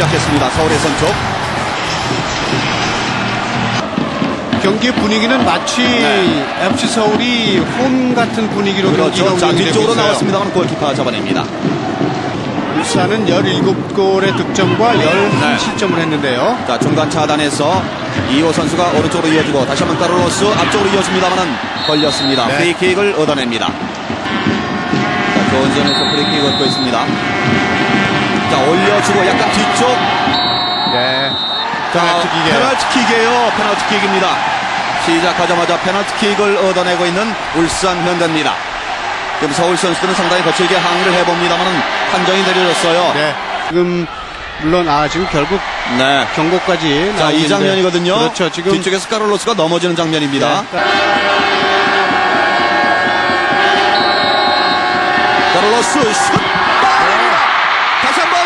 시작했습니다. 서울의 선쪽. 경기 분위기는 마치 네. FC 서울이 홈 같은 분위기로 경기가 그렇죠. 자, 운영되고 뒤쪽으로. 나왔습니다만 골키퍼 잡아냅니다. 울산은 17골의 득점과 11실점을 했는데요. 자, 중간 차단해서 이호 선수가 오른쪽으로 이어주고 다시 한번 카를로스 앞쪽으로 이어줍니다만은 걸렸습니다. 네. 프리킥을 얻어냅니다. 자, 좋은 점에서 프리킥을 얻고 있습니다. 자, 올려주고 약간 뒤쪽. 네. 자, 페널티킥이에요. 페널티킥이에요. 페널티킥입니다. 시작하자마자 페널티킥을 얻어내고 있는 울산 현대입니다. 지금 서울 선수들은 상당히 거칠게 항의를 해봅니다만은 판정이 내려졌어요. 네. 지금 물론 아 지금 결국 네. 경고까지 자, 이. 장면이거든요. 그렇죠. 지금 뒤쪽에서 카를로스가 넘어지는 장면입니다. 네. 카를로스 슛! 다시 한번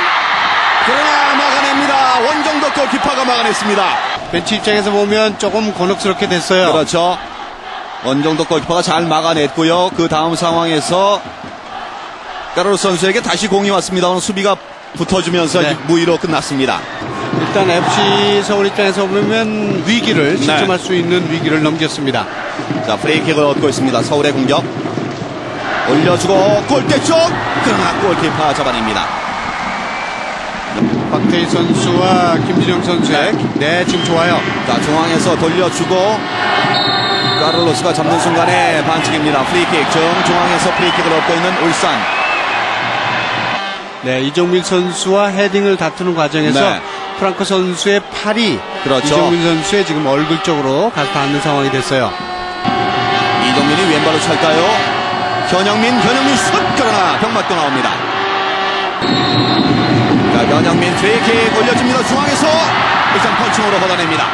그러나 막아냅니다. 원정도 골 키퍼가 막아냈습니다. 벤치 입장에서 보면 조금 곤혹스럽게 됐어요. 그렇죠. 원정도 골키퍼가 잘 막아냈고요. 그 다음 상황에서 카를로스 선수에게 다시 공이 왔습니다만 수비가 붙어주면서 네. 무위로 끝났습니다. 일단 FC 서울 입장에서 보면 위기를 실점할 수 있는 위기를 넘겼습니다. 자, 프레이킥을 얻고 있습니다. 서울의 공격. 올려주고 골대 쪽! 그러나 골키퍼 잡아냅니다. 박태희 선수와 김진영 선수의 네 지금 좋아요. 자, 중앙에서 돌려주고 카를로스가 잡는 순간에 반칙입니다. 프리킥. 정중앙에서 프리킥을 얻고 있는 울산. 네 이정민 선수와 헤딩을 다투는 과정에서 네. 프랑크 선수의 팔이 그렇죠. 이정민 선수의 지금 얼굴 쪽으로 가서 닿는 상황이 됐어요. 이동민이 왼발로 찰까요? 현영민, 현영민 슛! 그러나 병 맞고 나옵니다. 자, 현영민 프리킥 올려줍니다. 중앙에서 일단 펀칭으로 걷어냅니다.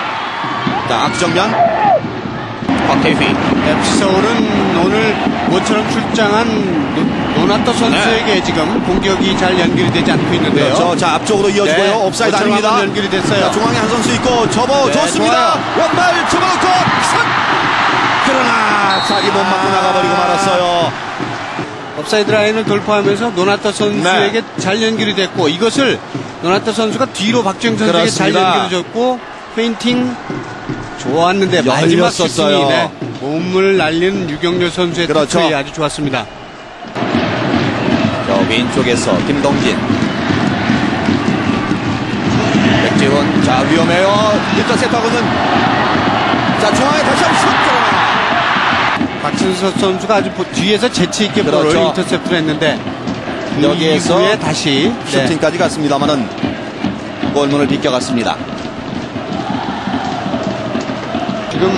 자, 악정면. 박태휘. FC 서울은 오늘 모처럼 출장한 노- 노나토 선수에게 네. 지금 공격이 잘 연결이 되지 않고 있는데요. 그렇죠. 자, 앞쪽으로 이어지고요. 네, 옵사이드 모처럼 아닙니다. 한번 연결이 됐어요. 자, 중앙에 한 선수 있고 접어 네, 줬습니다. 왼발 접어놓고 싹! 그러나 자기 못 맞고 아. 나가버리고 말았어요. 업사이드 라인을 돌파하면서 노나토 선수에게 네. 잘 연결이 됐고 이것을 노나토 선수가 뒤로 박지영 선수에게 잘 그렇습니다. 연결해 줬고 페인팅 좋았는데 마지막. 슈팅이 네, 몸을 날리는 유경렬 선수의 그렇죠. 태클이 아주 좋았습니다. 저 왼쪽에서 김동진. 백지훈. 자, 위험해요. 일단 세트하고는. 자, 중앙에 다시 한번 슛! 그러나. 박진서 선수가 아주 보- 뒤에서 재치 있게 볼을 그렇죠. 인터셉트를 했는데 그 여기에서 다시 네, 슈팅까지 갔습니다만은 골문을 비껴갔습니다. 지금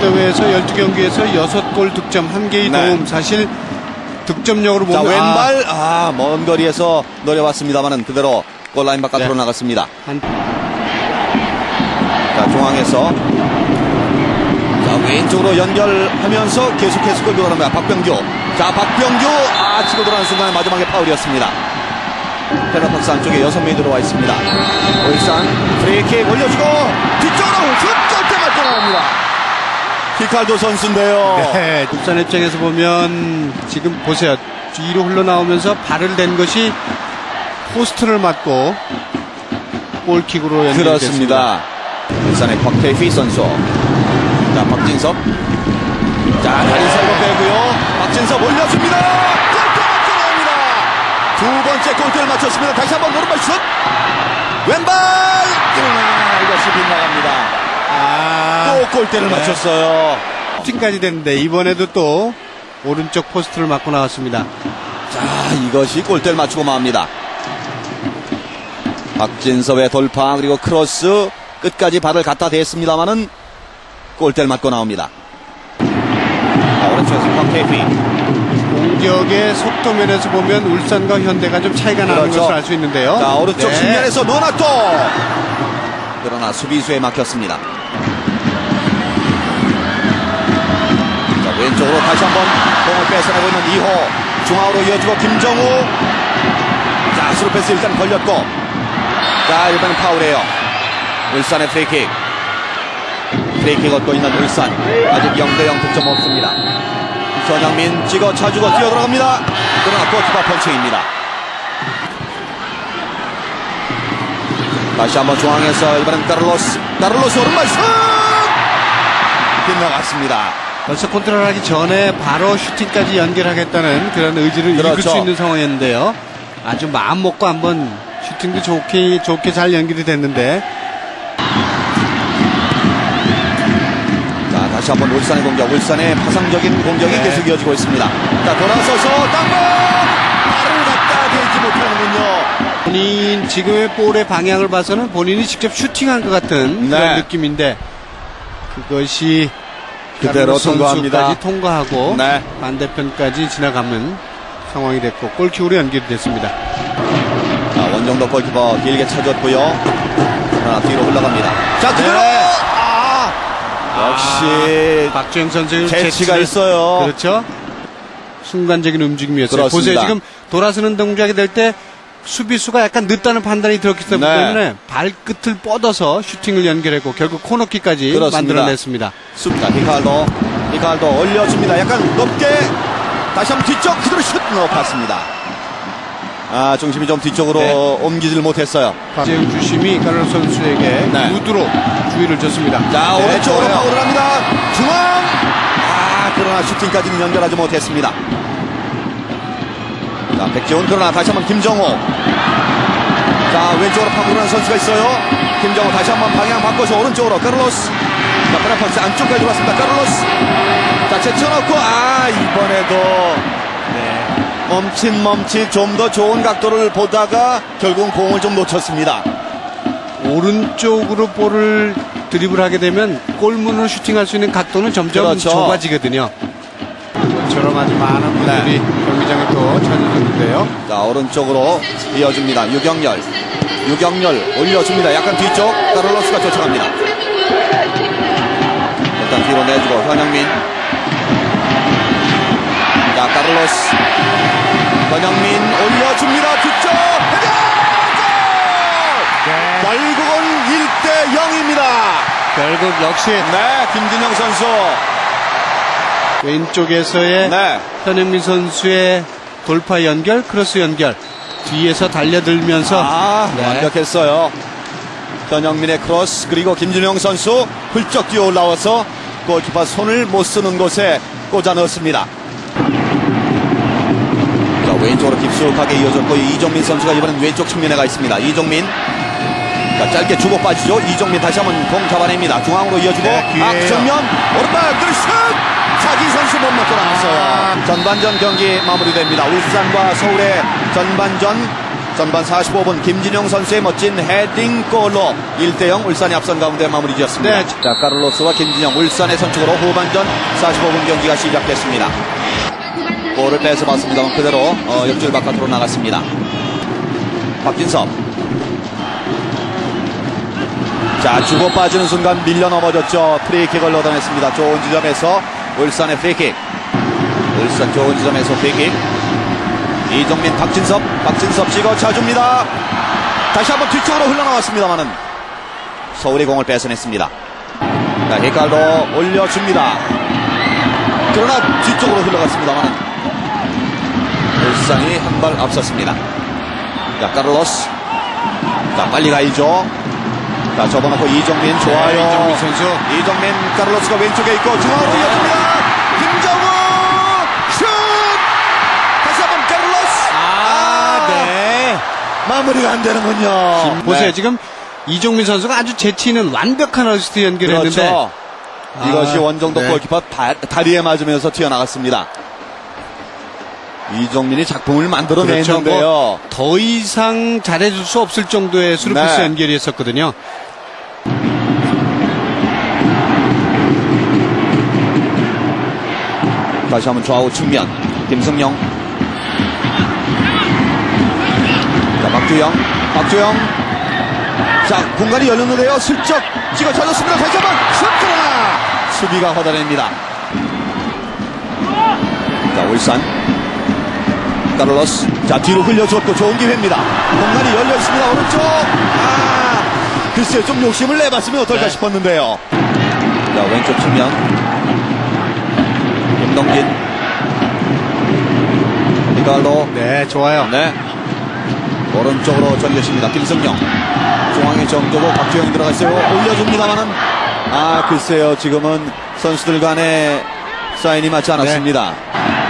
대회에서 12경기에서 6골 득점 1개의 네. 도움 사실 득점력으로 자, 보면 아, 왼발. 아, 먼 거리에서 노려봤습니다만은 그대로 골라인 바깥으로 네. 나갔습니다. 한- 자, 중앙에서. 자, 왼쪽으로 연결하면서 계속해서 끌고 들어갑니다. 박병규. 자, 박병규. 아, 치고 들어가는 순간에 마지막에 파울이었습니다. 페널박스 안쪽에 여섯 명이 들어와 있습니다. 울산 프리킥 올려주고 뒤쪽으로 슛! 절대 맞고 나옵니다. 히칼도 선수인데요. 네, 울산 입장에서 보면 지금 보세요. 뒤로 흘러나오면서 발을 댄 것이 포스트를 맞고 골킥으로 연결됐습니다. 그렇습니다. 울산의 곽태휘 선수. 자, 박진섭. 자, 다리 살고 빼고요. 박진섭. 골대 나옵니다. 두 번째 골대를 맞췄습니다. 다시 한번 오른발 슛. 왼발. 그러나 이것이 빗나갑니다. 아, 또 골대를 네. 맞췄어요. 슈팅까지 됐는데 이번에도 또 오른쪽 포스트를 맞고 나왔습니다. 자, 이것이 골대를 맞추고 맙니다. 박진섭의 돌파 그리고 크로스 끝까지 발을 갖다 댔습니다만은 골대를 맞고 나옵니다. 자, 오른쪽에서 곽태휘. 공격의 속도 면에서 보면 울산과 현대가 좀 차이가 나는 그렇죠. 것을 알 수 있는데요. 자, 오른쪽 네. 측면에서 노나토! 그러나 수비수에 막혔습니다. 자, 왼쪽으로 다시 한번 공을 뺏어내고 있는 2호. 중앙으로 이어주고 김정우. 자, 스루 패스 일단 걸렸고. 자, 이번엔 파울이에요. 울산의 프리킥. 프리킥 얻고 있는 울산. 아직 0대0 득점 없습니다. 전영민 찍어 차주고 뛰어 들어갑니다. 그러나 골키퍼 펀칭입니다. 다시 한번 중앙에서 이번엔 카를로스. 카를로스 오른발 슛! 빗나갔습니다. 벌써 컨트롤하기 전에 바로 슈팅까지 연결하겠다는 그런 의지를 읽을 그렇죠. 수 있는 상황이었는데요. 아주 마음 먹고 한번 슈팅도 좋게 좋게 잘 연결이 됐는데 자, 다시 한번 울산의 공격. 울산의 파상적인 공격이 네. 계속 이어지고 있습니다. 자, 돌아서서 땅볼! 발을 갖다 대지 못하는군요. 본인 지금의 볼의 방향을 봐서는 본인이 직접 슈팅한 것 같은 네. 그런 느낌인데 그것이 그대로 통과합니다. 통과하고 네. 반대편까지 지나가는 상황이 됐고 골킥으로 연결이 됐습니다. 자, 원정도 골키퍼 길게 쳐줬고요. 그러나 뒤로 흘러갑니다. 자, 그대로! 네. 아! 역시 박주영 선수의 재치가 있어요. 그렇죠. 순간적인 움직임이었어요. 그렇습니다. 보세요. 지금 돌아서는 동작이 될 때 수비수가 약간 늦다는 판단이 들었기 네. 때문에 발끝을 뻗어서 슈팅을 연결했고 결국 코너킥까지 그렇습니다. 만들어냈습니다. 숲다 히칼도 히칼도 올려줍니다. 약간 높게 다시 한번 뒤쪽 그대로 슛 넣어봤습니다. 아 중심이 좀 뒤쪽으로 네. 옮기질 못했어요. 박재영 주심이 카를로스 선수에게 네. 우드로 주의를 줬습니다. 자 네, 오른쪽으로 좋아요. 파고들합니다. 중앙 아 그러나 슈팅까지는 연결하지 못했습니다. 자 백지훈 그러나 다시 한번 김정호 자 왼쪽으로 파고드는 선수가 있어요. 김정호 다시 한번 방향 바꿔서 오른쪽으로 카를로스 자 페나팍스 안쪽까지 들어왔습니다. 카를로스 자 제쳐놓고 아 이번에도 네. 멈칫 멈칫 좀 더 좋은 각도를 보다가 결국은 공을 좀 놓쳤습니다. 오른쪽으로 볼을 드리블하게 되면 골문으로 슈팅할 수 있는 각도는 점점 그렇죠. 좁아지거든요. 이것처럼 아주 많은 분들이 경기장에 또 찾아줬는데요. 자 오른쪽으로 이어줍니다. 유경열 유경열 올려줍니다. 약간 뒤쪽 카를로스가 쫓아갑니다. 일단 뒤로 내주고 현영민 자 카를로스 현영민 올려줍니다. 뒤쪽 헤딩! 골! 결국은 1대 0입니다. 결국 역시 네 김진영 선수 왼쪽에서의 네 현영민 선수의 돌파 연결, 크로스 연결 뒤에서 달려들면서 아, 네. 완벽했어요. 현영민의 크로스 그리고 김준영 선수 훌쩍 뛰어 올라와서 골키퍼 손을 못 쓰는 곳에 꽂아 넣었습니다. 자, 왼쪽으로 깊숙하게 이어졌고 이종민 선수가 이번엔 왼쪽 측면에 가 있습니다. 이종민 자, 짧게 주고 빠지죠. 이종민 다시 한번 공 잡아냅니다. 중앙으로 이어주고 네, 기회예요. 악 정면 오른발 그리슛 자기 선수 못 맞고 나왔어요. 아. 전반전 경기 마무리됩니다. 울산과 서울의 전반전 전반 45분 김진영 선수의 멋진 헤딩골로 1대0 울산이 앞선 가운데 마무리 지었습니다. 네. 자, 카를로스와 김진영 울산의 선축으로 후반전 45분 경기가 시작됐습니다. 볼을 뺏어 봤습니다만 그대로 어, 옆줄 바깥으로 나갔습니다. 박진섭. 자, 주고 빠지는 순간 밀려 넘어졌죠. 프리킥을 얻어냈습니다. 좋은 지점에서 울산의 프리킥. 울산 좋은 지점에서 프리킥. 이정민, 박진섭, 박진섭 찍어 차줍니다. 다시 한번 뒤쪽으로 흘러나왔습니다만은 서울이 공을 뺏어냈습니다. 자, 히칼도 올려줍니다. 그러나 뒤쪽으로 흘러갔습니다만은 울산이 한 발 앞섰습니다. 자, 카를로스. 자, 빨리 가야죠. 자, 접어놓고 이정민 좋아요. 네, 이정민 선수. 이정민 카를로스가 왼쪽에 있고 중앙으로 이어집니다. 김정우 슛! 다시 한번 카를로스. 아, 네. 마무리가 안 되는군요. 보세요. 네. 지금 이종민 선수가 아주 재치 있는 완벽한 어시스트 연결했는데 그렇죠. 아, 이것이 원정도 네. 골키퍼 다, 다리에 맞으면서 튀어나갔습니다. 이정민이 작품을 그렇죠. 만들어내는데요. 뭐더 이상 잘해줄 수 없을 정도의 수루패스 네. 연결이 했었거든요. 다시 한번 좌우 측면. 김승영. 자 박주영. 박주영. 자 공간이 열렸는데요. 슬쩍 찍어 쳐줬습니다. 다시 한번 슛 그러나. 수비가 허다냅니다. 자 울산 카를로스 자 뒤로 흘려줬고 좋은 기회입니다 공간이 열려 있습니다 오른쪽 아 글쎄요 좀 욕심을 내봤으면 어떨까 네. 싶었는데요 자 왼쪽 측면 김동진. 이갈로. 네, 좋아요. 네. 오른쪽으로 전개십니다. 김성령. 중앙에 정도고 박주영이 들어가 있어요. 올려줍니다만은 아 글쎄요 지금은 선수들 간의 사인이 맞지 않았습니다.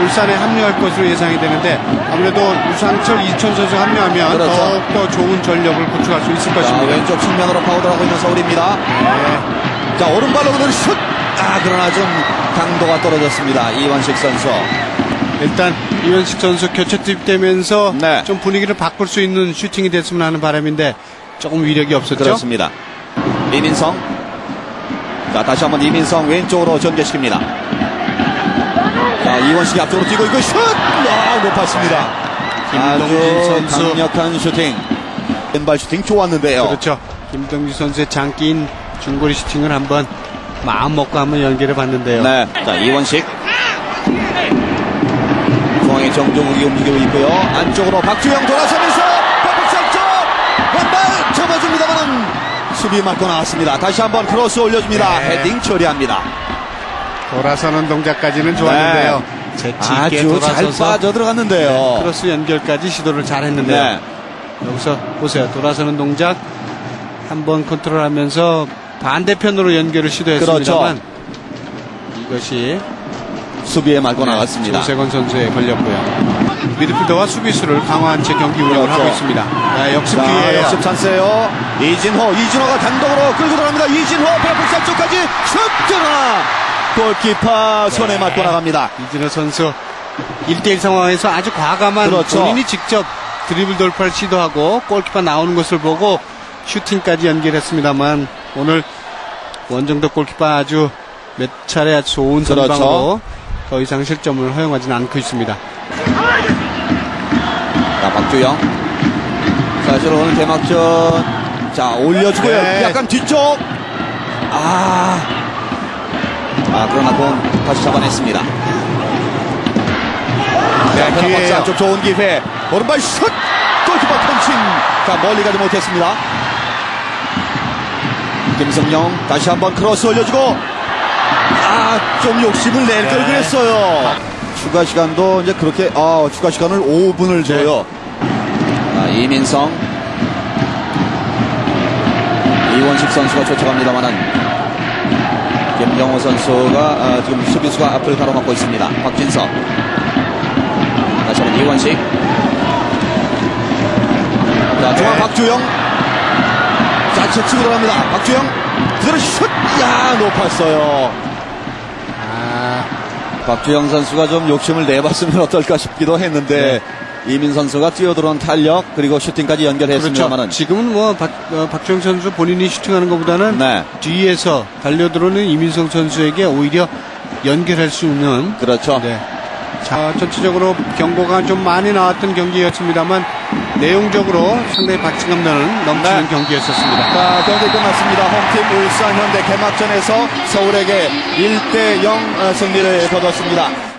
울산에 합류할 것으로 예상이 되는데 아무래도 우상철 이천 선수 합류하면 그렇죠. 더욱더 좋은 전력을 구축할 수 있을 자, 것입니다. 왼쪽 측면으로 파고들어가고 있는 서울입니다. 네. 자 오른발로 그대로 슛! 아 그러나 좀 강도가 떨어졌습니다. 이원식 선수. 일단 이현식 선수 교체 투입되면서 네. 좀 분위기를 바꿀 수 있는 슈팅이 됐으면 하는 바람인데 조금 위력이 없었죠. 그렇습니다. 이민성. 자, 다시 한번 이민성 왼쪽으로 전개시킵니다. 자, 이원식이 앞쪽으로 뛰고 이거 슛! 아, 높았습니다. 김동진 선수. 강력한 슈팅. 왼발 슈팅 좋았는데요. 그렇죠. 김동주 선수의 장기인 중거리 슈팅을 한번 마음 먹고 한번 연결해 봤는데요. 네. 자, 이원식. 중앙에 정종욱이 움직이고 있고요. 안쪽으로 박주영 돌아서면서 쪽! 왼발 접어줍니다만 수비 맞고 나왔습니다. 다시 한번 크로스 올려줍니다. 네. 헤딩 처리합니다. 돌아서는 동작까지는 좋았는데요. 재치 있게 아주 잘 돌아서서 빠져 들어갔는데요. 네, 크로스 연결까지 시도를 잘 했는데요. 네. 여기서 보세요. 돌아서는 동작 한번 컨트롤하면서 반대편으로 연결을 시도했습니다만 이것이 수비에 맞고 나갔습니다. 조세건 선수에 걸렸고요. 미드필더와 수비수를 강화한 채 경기 운영을 그렇죠. 하고 있습니다. 네, 역습 자, 기회예요. 역습 찬스예요. 이진호, 이진호가 단독으로 끌고 들어갑니다. 이진호 배불살 쪽까지 슛 들어나 골키퍼 손에 맞고 나갑니다. 이진호 선수 1대1 상황에서 아주 과감한 그렇죠. 본인이 직접 드리블 돌파를 시도하고 골키퍼 나오는 것을 보고 슈팅까지 연결했습니다만 오늘 원정덕 골키퍼 아주 몇 차례 아주 좋은 그렇죠. 선방으로 더 이상 실점을 허용하지는 않고 있습니다. 자, 박주영. 사실 오늘 대막전. 자, 올려주고요. 네. 약간 뒤쪽. 아. 아, 그러나 공 다시 잡아냈습니다. 자, 네, 기회예요. 안쪽 좋은 기회. 오른발 슛! 골키퍼 펀칭. 자, 멀리 가지 못했습니다. 김성령 다시 한번 크로스 올려주고 아, 좀 욕심을 낼걸 네. 그랬어요. 추가 시간도 이제 그렇게 아, 추가 시간을 5분을 줘요. 아, 이민성 이원식 선수가 쫓아갑니다만은 김경호 선수가 아, 지금 수비수가 앞을 가로막고 있습니다. 박진석 다시 한번 이원식 자 중앙 네. 박주영 자 치고 들어갑니다. 박주영 그대로 슛! 야 높았어요. 아, 박주영 선수가 좀 욕심을 내봤으면 어떨까 싶기도 했는데 이민 선수가 뛰어들어온 탄력 그리고 슈팅까지 그렇죠. 연결했습니다만은 지금은 뭐 박, 어, 박주영 선수 본인이 슈팅하는 것보다는 네 뒤에서 달려들어오는 이민성 선수에게 오히려 연결할 수 있는 그렇죠. 네. 자, 전체적으로 경고가 좀 많이 나왔던 경기였습니다만 내용적으로 상당히 박진감 나는 넘치는 네. 경기였었습니다. 자, 경기 끝났습니다. 홈팀 울산 현대 개막전에서 서울에게 1대0 승리를 거뒀습니다.